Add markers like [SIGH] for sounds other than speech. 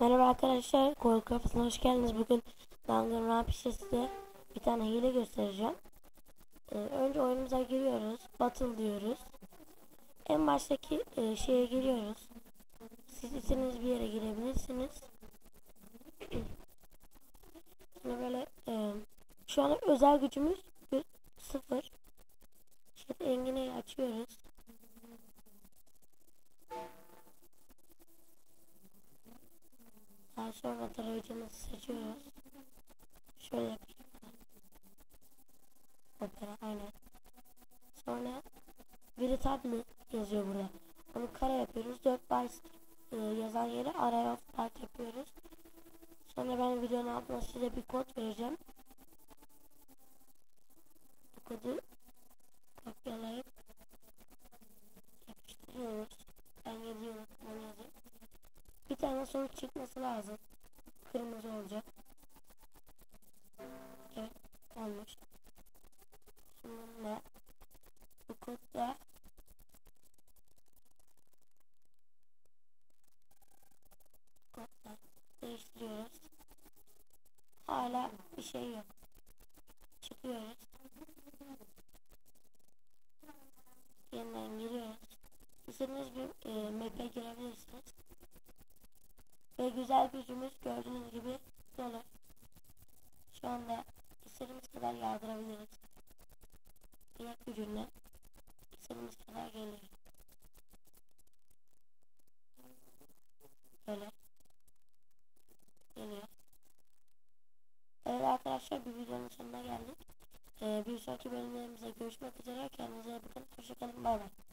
Merhaba arkadaşlar, Koyul Kafası'na hoş geldiniz. Bugün Danganronpa size bir tane hile göstereceğim. Ee, önce oyunumuza giriyoruz, battle diyoruz. En baştaki e, şeye giriyoruz. Siz istediğiniz bir yere girebilirsiniz. [CLEARS THROAT] Şimdi böyle e, şu an özel gücümüz sıfır. Şimdi engineyi açıyoruz. Sonra tarayıcımızı seçiyoruz. Şöyle yapayım. Opera aynen. Sonra biri tablet yazıyor burada. Onu kare yapıyoruz. 4 byte e, yazan yere array of byte yapıyoruz. Sonra ben videonun altına size bir kod vereceğim. Bu kodu kopyalayıp yapıştırıyoruz. Ben 7 unuttum onu yazayım. Bir tane sonuç çıkması lazım. Kırmızı olacak. Evet olmuş. Şimdi de bu kodda kodda değiştiriyoruz. Hala bir şey yok. Çıkıyoruz. Yeniden giriyoruz. İstediğiniz bir e, map'e girebilirsiniz. Ve güzel gücümüz kadar yağdırabiliriz. Ayak gücünle istediğimiz kadar geliyor. Böyle. Geliyor. Evet arkadaşlar bir videonun sonuna geldik. Ee, bir sonraki bölümlerimizde görüşmek üzere. Kendinize bakın. Hoşçakalın. Bay bay.